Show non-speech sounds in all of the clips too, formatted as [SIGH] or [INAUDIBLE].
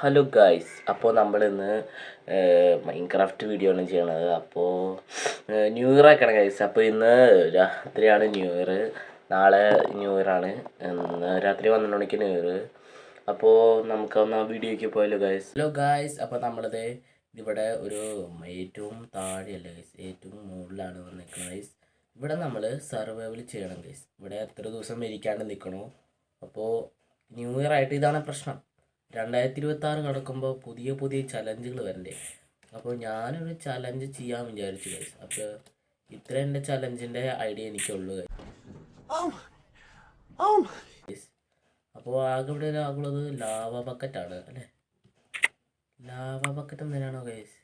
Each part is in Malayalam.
ഹലോ ഗായ്സ് അപ്പോൾ നമ്മൾ ഇന്ന് മൈൻക്രാഫ്റ്റ് വീഡിയോ ആണ് ചെയ്യണത്. അപ്പോൾ ന്യൂ ഇയർ ആക്കണം ഗൈസ് അപ്പോൾ ഇന്ന് രാത്രിയാണ് ന്യൂ ഇയർ നാളെ ന്യൂ ഇയർ ആണ്. രാത്രി പന്ത്രണ്ട് മണിക്ക് ന്യൂ ഇയർ അപ്പോൾ നമുക്കൊന്ന് ആ വീഡിയോയ്ക്ക് പോയല്ലോ ഗൈസ് ഹലോ ഗായ്സ് അപ്പോൾ നമ്മളത് ഇവിടെ ഒരു ഏറ്റവും താഴെയല്ല ഗൈസ് ഏറ്റവും മുകളിലാണ് വന്നിരിക്കുന്നത് ഗൈസ് ഇവിടെ നമ്മൾ സർവൈവൽ ചെയ്യണം ഗൈസ് ഇവിടെ എത്ര ദിവസം ഇരിക്കാണ്ട് നിൽക്കണോ അപ്പോൾ ന്യൂ ഇയർ ആയിട്ട് ഇതാണ് പ്രശ്നം. രണ്ടായിരത്തി ഇരുപത്തി ആറ് കടക്കുമ്പോൾ പുതിയ പുതിയ ചലഞ്ചുകൾ വരണ്ടേ. അപ്പോൾ ഞാനൊരു ചലഞ്ച് ചെയ്യാൻ വിചാരിച്ചു ഗൈസ് അപ്പോൾ ഇത്ര എന്റെ ചലഞ്ചിന്റെ ഐഡിയ എനിക്കുള്ളൂ ഗൈസ് അപ്പോൾ ആകെ ഇവിടെ ആകുള്ളത് ലാവ ബക്കറ്റാണ് അല്ലേ? ലാവ ബക്കറ്റ് എന്തിനാണോ ഗൈസ്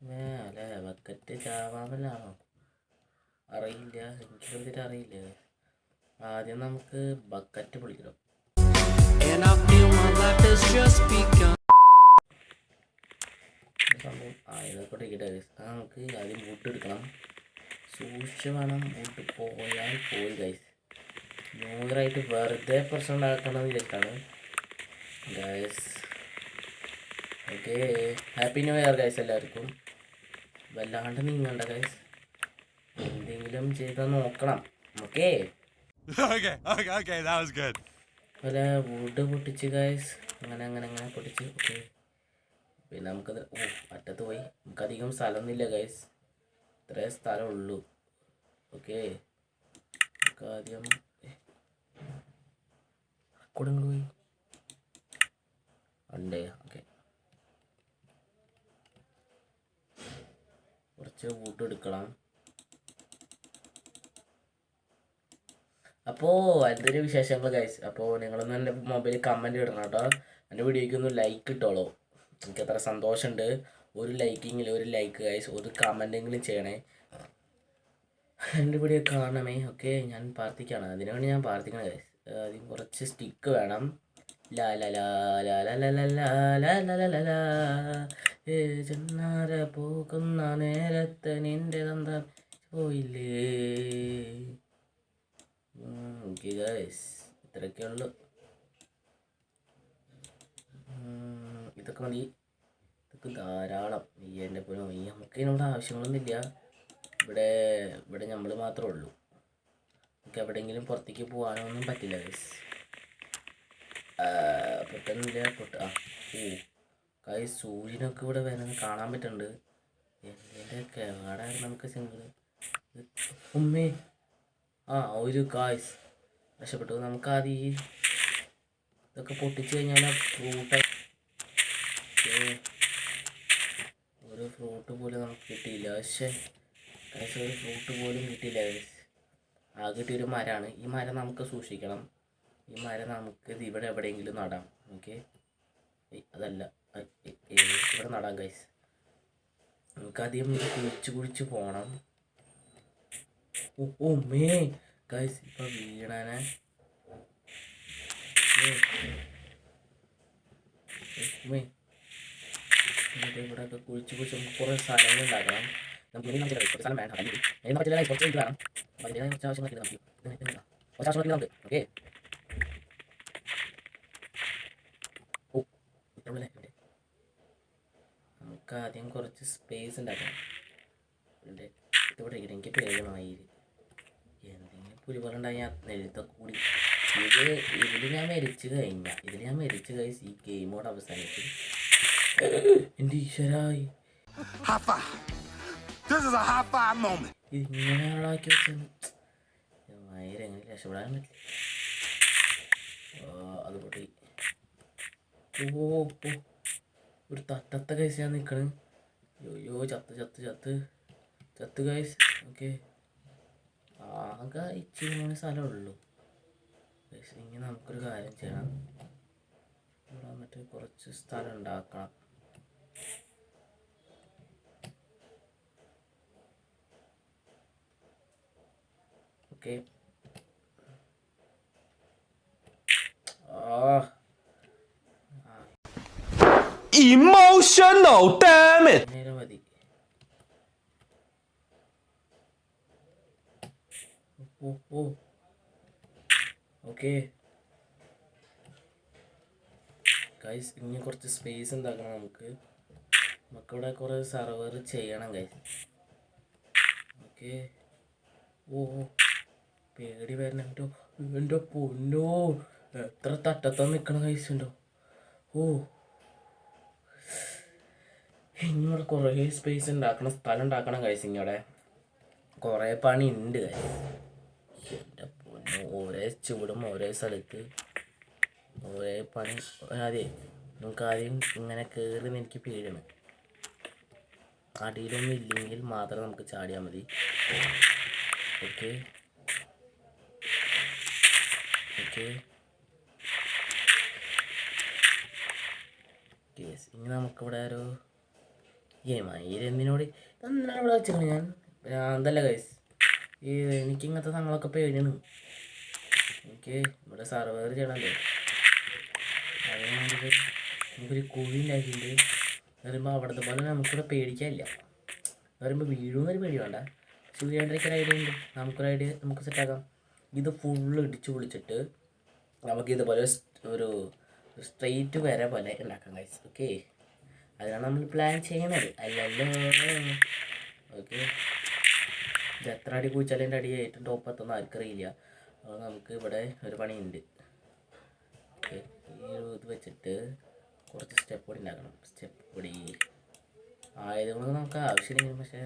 അല്ലേ ബക്കറ്റ് ചാവാമല്ലാണോ അറിയില്ല എനിക്ക് എന്തിട്ട് അറിയില്ല. ആദ്യം നമുക്ക് ബക്കറ്റ് പൊളിക്കണം. സംഭവം ആയതൊക്കെ. ആ നമുക്ക് ആദ്യം ബൂട്ട് എടുക്കണം സൂക്ഷിച്ച് വേണം ബൂട്ട് പോയാൽ പോയി ഗൈസ് ന്യൂറായിട്ട് വെറുതെ പ്രശ്നം ഉണ്ടാക്കണം വിചാരിച്ചാണ് guys okay happy new year guys എല്ലാവർക്കും. വല്ലാണ്ട് നീങ്ങണ്ട ഗൈസ് എന്തെങ്കിലും ചെയ്താൽ നോക്കണം. Okay [LAUGHS] okay, okay, that was good. അതുപോലെ വുഡ് പൊട്ടിച്ച് ഗൈസ് അങ്ങനെ അങ്ങനെ അങ്ങനെ പൊട്ടിച്ച്. ഓക്കെ പിന്നെ നമുക്കത് ഓ അറ്റത്ത് പോയി. നമുക്കധികം സ്ഥലമൊന്നുമില്ല ഗൈസ് ഇത്രേ സ്ഥലമുള്ളൂ. ഓക്കെ നമുക്ക് ആദ്യം കൊടുങ്ങൾ പോയി? ഉണ്ട്. ഓക്കെ കുറച്ച് വുഡ് എടുക്കണം. അപ്പോൾ എന്തൊരു വിശേഷങ്ങൾ ഗൈസ് അപ്പോൾ നിങ്ങളൊന്ന് എന്റെ മൊബൈലിൽ കമന്റ് ഇടണം കേട്ടോ എന്റെ വീഡിയോയ്ക്ക് ഒന്ന് ലൈക്ക് ഇട്ടോളൂ എനിക്ക് അത്ര സന്തോഷമുണ്ട് ഒരു ലൈക്കിങ്ങിൽ ഒരു ലൈക്ക് ഗൈസ് ഒരു കമന്റെങ്കിലും ചെയ്യണേ എന്റെ വീഡിയോ കാണണമേ ഓക്കെ ഞാൻ പ്രാർത്ഥിക്കുകയാണ് അതിനുവേണ്ടി ഞാൻ പ്രാർത്ഥിക്കണം ഗൈസ് ആദ്യം കുറച്ച് സ്റ്റിക്ക് വേണം ലാ ലാ ലാ ലാ ലാ ലാ ലാ ലാ ലാ ലാ ലാ ലാ ചെന്നാര പോകുന്ന നേരത്തെ നിന്റെ തന്തം പോയില്ലേ ഓക്കെ ഗൈസ് ഇത്രയൊക്കെ ഉള്ളു. ഉം, ഇതൊക്കെ മതി. ഇതൊക്കെ ധാരാളം. ഈ എന്റെ പോലും ഈ നമുക്ക് ഇതിനോട് ആവശ്യങ്ങളൊന്നുമില്ല ഇവിടെ ഇവിടെ നമ്മൾ മാത്രമേ ഉള്ളൂ. നമുക്ക് എവിടെയെങ്കിലും പുറത്തേക്ക് പോകാനൊന്നും പറ്റില്ല ഗൈസ് പെട്ടെന്നില്ല പൊട്ട ആ ഓ. കൈ സൂര്യനൊക്കെ ഇവിടെ വരുന്നത് കാണാൻ പറ്റുന്നുണ്ട്. എന്റെ കേടായിരുന്നു നമുക്ക് സിംഗിൾ ഉമ്മേ. ആ ഒരു കായ്സ് രക്ഷപ്പെട്ടു. നമുക്ക് ആദ്യം ഈ ഇതൊക്കെ പൊട്ടിച്ച് കഴിഞ്ഞാൽ ഫ്രൂട്ട് ഒരു ഫ്രൂട്ട് പോലും നമുക്ക് കിട്ടിയില്ല. പക്ഷേ കാശ് ഒരു ഫ്രൂട്ട് പോലും കിട്ടിയില്ല guys. ആകെ കിട്ടിയൊരു മരമാണ് ഈ മരം നമുക്ക് സൂക്ഷിക്കണം. ഈ മരം നമുക്ക് ഇവിടെ എവിടെയെങ്കിലും നടാം. ഓക്കെ? അതല്ല. ഇവിടെ നടാം ഗൈസ് നമുക്കധികം കുഴിച്ച് കുഴിച്ച് പോകണം ഓ ഓ മേ. ഗൈസ് ഇപ്പൊ വീടാനെ മേ. എന്നിട്ട് ഇവിടെ ഒക്കെ കുഴിച്ച് കുഴിച്ച് നമുക്ക് കുറേ സ്ഥലങ്ങൾ ഉണ്ടാക്കണം. നമുക്ക് നമുക്ക് സ്ഥലം നമുക്ക് നമുക്ക് നമുക്ക് നമുക്ക് ആദ്യം കുറച്ച് സ്പേസ് ഉണ്ടാക്കണം. ഇവിടെ ഇരിക്കട്ടെ എനിക്ക് പേടിയമായി എന്തെങ്കിലും പുലിപോലെ ഉണ്ടായി ഞാൻ എഴുത്തൊക്കെ കൂടി. ഇത് ഇതിൽ ഞാൻ മരിച്ചു കഴിഞ്ഞ ഇതിൽ ഞാൻ മരിച്ചു കഴിച്ച് ഈ ഗെയിമോട് അവസാനിച്ചു എന്റെ ഈശ്വരായി. ആക്കി എങ്ങനെ രക്ഷപ്പെടാൻ പറ്റില്ല അത് പൊട്ടി. ഓ ഒരു തട്ടത്ത കൈസ് ഞാൻ നിൽക്കണ് യോ ചത്ത് ചത്ത് ചത്ത്. ചത്ത് കൈസ് ഓക്കെ ആകെ ഇച്ചിരി മൂന്ന് സ്ഥലമുള്ളൂ പക്ഷേ ഇനി നമുക്കൊരു കാര്യം ചെയ്യണം. ഇവിടെ വന്നിട്ട് കുറച്ച് സ്ഥലം ഉണ്ടാക്കണം. ഓക്കെ. ആ. Emotional, damn it! നേരെ മതി ഓ ഓ ഓക്കെ. ഗൈസ് ഇനി കുറച്ച് സ്പേസ് ഉണ്ടാക്കണം നമുക്ക്. നമുക്കിവിടെ കുറേ സർവർ ചെയ്യണം ഗൈസ് ഓക്കെ. ഓ. പേടി വരണോ എന്റെ പൊന്നോ. എത്ര തട്ടത്താ നിൽക്കണം ഗൈസ് ഉണ്ടോ ഓ. ഇങ്ങോട്ട് കുറേ സ്പേസ് ഉണ്ടാക്കണം സ്ഥലം ഉണ്ടാക്കണം ഗൈസ് ഇങ്ങടെ കുറേ പണി ഉണ്ട് ഗൈസ് എന്റെ പൊന്നോ ഓരോ ചൂടും ഓരോ സ്ഥലത്ത് ഒരേ പണി. അതെ നമുക്ക് ആദ്യം ഇങ്ങനെ കയറി എനിക്ക് പേടിയാണ്. അടിയിലൊന്നും ഇല്ലെങ്കിൽ മാത്രം നമുക്ക് ചാടിയാൽ മതി. ഓക്കെ. ഓക്കെ. ഇനി നമുക്കിവിടെ ഒരു ഏ മയിലെന്തിനോട് എന്തിനാണ് ഇവിടെ വെച്ചിരുന്നത് ഞാൻ. എന്തല്ല ഗൈസ് ഈ എനിക്ക് ഇങ്ങനത്തെ സാധനങ്ങളൊക്കെ പേടിയാണ്. എനിക്ക് ഇവിടെ സർവർ ചെയ്യണമല്ലോ അതുകൊണ്ട് നമുക്കൊരു കുഴി ഉണ്ടാക്കിയിട്ട് വരുമ്പോൾ അവിടുത്തെ പോലെ നമുക്കിവിടെ പേടിക്കാനില്ല. വരുമ്പോൾ വീഴുന്നൊരു പേടി വേണ്ട. പക്ഷെ ഐഡിയ ഉണ്ട്. നമുക്കൊരു ഐഡിയ നമുക്ക് സെറ്റാക്കാം ഇത് ഫുള്ള് ഇടിച്ച് പൊളിച്ചിട്ട് നമുക്ക് ഇതുപോലെ ഒരു സ്ട്രെയിറ്റ് വരെ പോലെ ഉണ്ടാക്കാം ഗൈസ് ഓക്കെ അതിനാണ് നമ്മൾ പ്ലാൻ ചെയ്യുന്നത് അല്ലല്ലോ. ഓക്കെ ഇത് എത്ര അടി കുഴിച്ചാലും എന്റെ അടി ഏറ്റവും ടോപ്പ് എത്തുന്ന ആർക്കറിയില്ല. അപ്പോൾ നമുക്ക് ഇവിടെ ഒരു പണിയുണ്ട്. ഈ ഒരു ഇത് വെച്ചിട്ട് കുറച്ച് സ്റ്റെപ്പ് കൂടി ഉണ്ടാക്കണം. സ്റ്റെപ്പ് കൂടി ആയതുകൊണ്ട് നമുക്ക് ആവശ്യമില്ല പക്ഷേ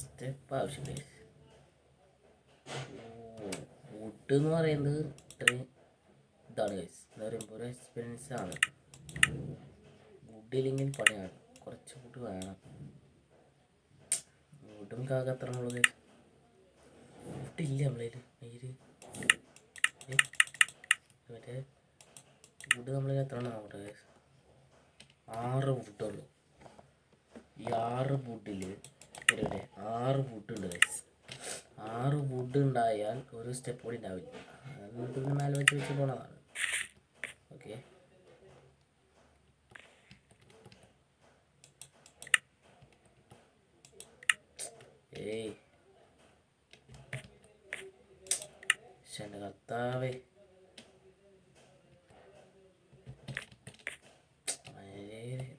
സ്റ്റെപ്പ് ആവശ്യമില്ല. വുഡ് എന്ന് പറയുന്നത് ഇത്രയും ഇതാണ് ഗൈസ് എന്ന് പറയുമ്പോൾ ഒരു എക്സ്പീരിയൻസ് ആണ്. വുഡ് ഇല്ലെങ്കിൽ പണിയാണ്. കുറച്ച് വുഡ് വേണം. വുഡും കാക്ക ഉള്ളത് വുഡ് ഇല്ല നമ്മളതിൽ നീര് മറ്റേ വുഡ് നമ്മൾ എത്ര ആവട്ടെ? ആറ് വുഡുള്ളൂ ഈ ആറ് വുഡിൽ വരട്ടെ ആറ് വുഡ് ഉണ്ട് ഗൈസ് ആറ് വുഡ് ഉണ്ടായാൽ ഒരു സ്റ്റെപ്പ് കൂടി ഉണ്ടാവില്ല. അതുകൊണ്ട് പിന്നെ മേലെ വെച്ച് വെച്ച് പോണതാണ്. ഓക്കെ ഏയ് എന്റെ കർത്താവേ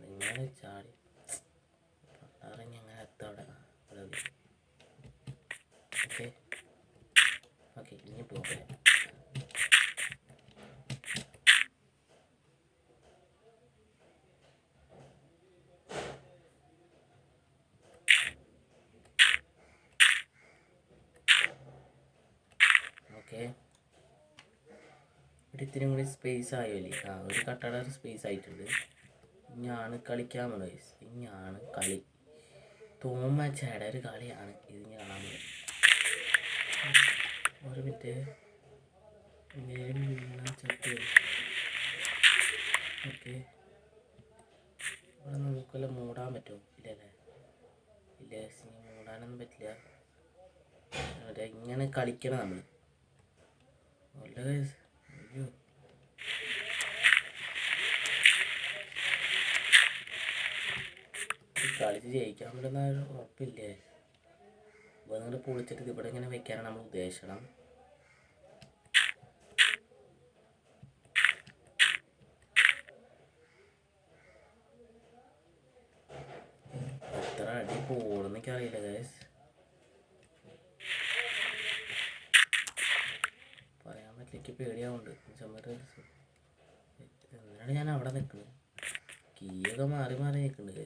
നിങ്ങൾ ചാടി പണ്ടാറങ്ങി അങ്ങനെ എത്തവിടെ ഓക്കെ ഓക്കെ ഇനി പോകാം ഓക്കെ. ഇവിടെ ഇത്തിരി കൂടി സ്പേസ് ആയല്ലേ ആ ഒരു കട്ടട സ്പേസ് ആയിട്ടുണ്ട്. ഇനിയാണ് കളിക്കാൻ guys. ഇനിയാണ് കളി. ചേട ഒരു കളിയാണ്. ഇത് പോകുന്നത് ഒരു മിനിറ്റ് ചത്ത്. ഓക്കെ. ഇവിടെ നമുക്കെല്ലാം മൂടാൻ പറ്റുമോ ഇല്ലല്ലേ ഇല്ല? മൂടാനൊന്നും പറ്റില്ല. ഇങ്ങനെ കളിക്കണം നമ്മൾ guys. കളിച്ച് ജയിക്കാൻ പറ്റുന്ന ഉറപ്പില്ലേ? അപ്പോൾ നിങ്ങൾ പൊളിച്ചിട്ട് ഇവിടെ ഇങ്ങനെ വെക്കാനാണ് നമ്മൾ ഉദ്ദേശിക്കണം എത്ര അടി പോടുന്ന എനിക്കറിയില്ല ഗൈസ് പറയാൻ പറ്റില്ല എനിക്ക് പേടിയാവുന്നുണ്ട് ചെമ്മര് എന്തിനാണ് ഞാൻ അവിടെ നിൽക്കുന്നത് കീയൊക്കെ മാറി മാറി നിൽക്കുന്നുണ്ട്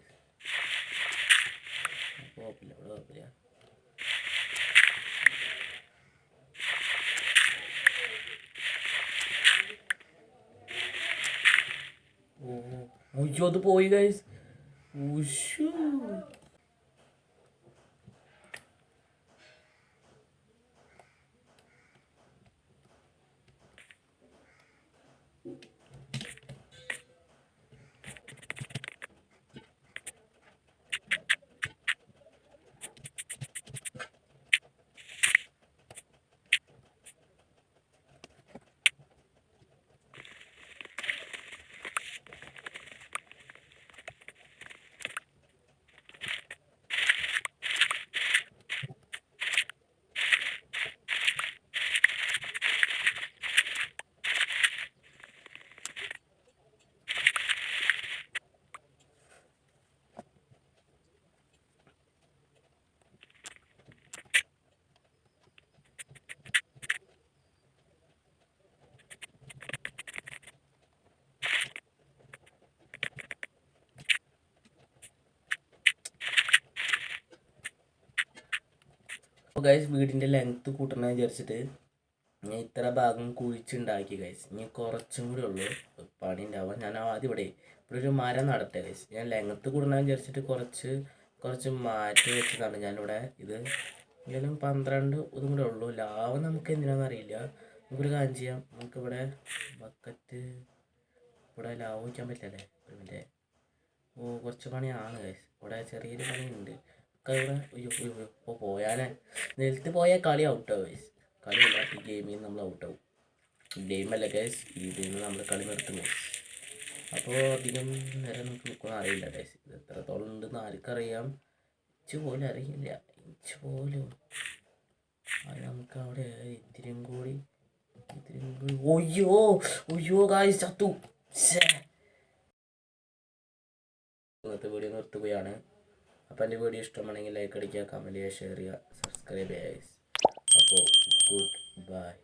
കുഴപ്പമില്ല ഇവിടെ കുഴപ്പമില്ല ഓ അത് പോയി ഗൈസ് ഉഷു ഗൈസ് വീടിന്റെ ലെങ്ത്ത് കൂട്ടണമെന്ന് വിചാരിച്ചിട്ട് ഞാൻ ഇത്ര ഭാഗം കുഴിച്ചുണ്ടാക്കി ഗൈസ് ഇനി കുറച്ചും കൂടി ഉള്ളൂ. പണി ഉണ്ടാവുക ഞാൻ ആദ്യം ഇവിടെ ഇവിടെ ഒരു മരം നടട്ടെ ഗൈസ് ഞാൻ ലെങ്ത്ത് കൂടണമെന്ന് വിചാരിച്ചിട്ട് കുറച്ച് കുറച്ച് മാറ്റി വെച്ചതാണ്. ഞാനിവിടെ ഇത് എന്തായാലും പന്ത്രണ്ട് ഇതും കൂടെ ഉള്ളൂ. ലാവ് നമുക്ക് എന്തിനാണെന്ന് അറിയില്ല. നമുക്കൊരു കാര്യം ചെയ്യാം. നമുക്കിവിടെ ബക്കറ്റ് ഇവിടെ ലാവ് വയ്ക്കാൻ പറ്റില്ലല്ലേ ഒരു മിനിറ്റ് ഓ കുറച്ച് പണിയാണ് ഗൈസ് ഇവിടെ ചെറിയൊരു പണിയുണ്ട്. ഒക്കെ ഇവിടെ അയ്യോ അയ്യോ. ഇപ്പോൾ പോയാലേ. നിലത്ത് പോയാൽ കളി ഔട്ടാവും ഗൈസ് കളിയല്ല ഈ ഗെയിമിൽ നിന്ന് നമ്മൾ ഔട്ടാവും ഗെയിമല്ല ഗൈസ് ഇതിൽ നിന്ന് നമ്മൾ കളി നിർത്തും അപ്പോൾ അധികം നേരം നമുക്ക് നിൽക്കുന്ന അറിയില്ല ഗൈസ് ഇത് എത്രത്തോളം ഉണ്ടെന്ന് ആർക്കറിയാം. ഇച്ച് പോലും അറിയില്ല. ഇച്ച് പോലും. അത് നമുക്ക് അവിടെ ഇത്തിരിയും കൂടി ഇത്തിരിയും കൂടി. ഒയ്യോ ഒയ്യോ ഗായ്സ് ചത്തു. ഇന്നത്തെ വീഡിയോ നിർത്തുകയാണ്. അപ്പോൾ എന്റെ വീഡിയോ ഇഷ്ടമാണെങ്കിൽ ലൈക്ക് അടിക്കുക കമന്റ് ചെയ്യുക ഷെയർ ചെയ്യുക സബ്സ്ക്രൈബ് ചെയ്യുക അപ്പോൾ ഗുഡ് ബൈ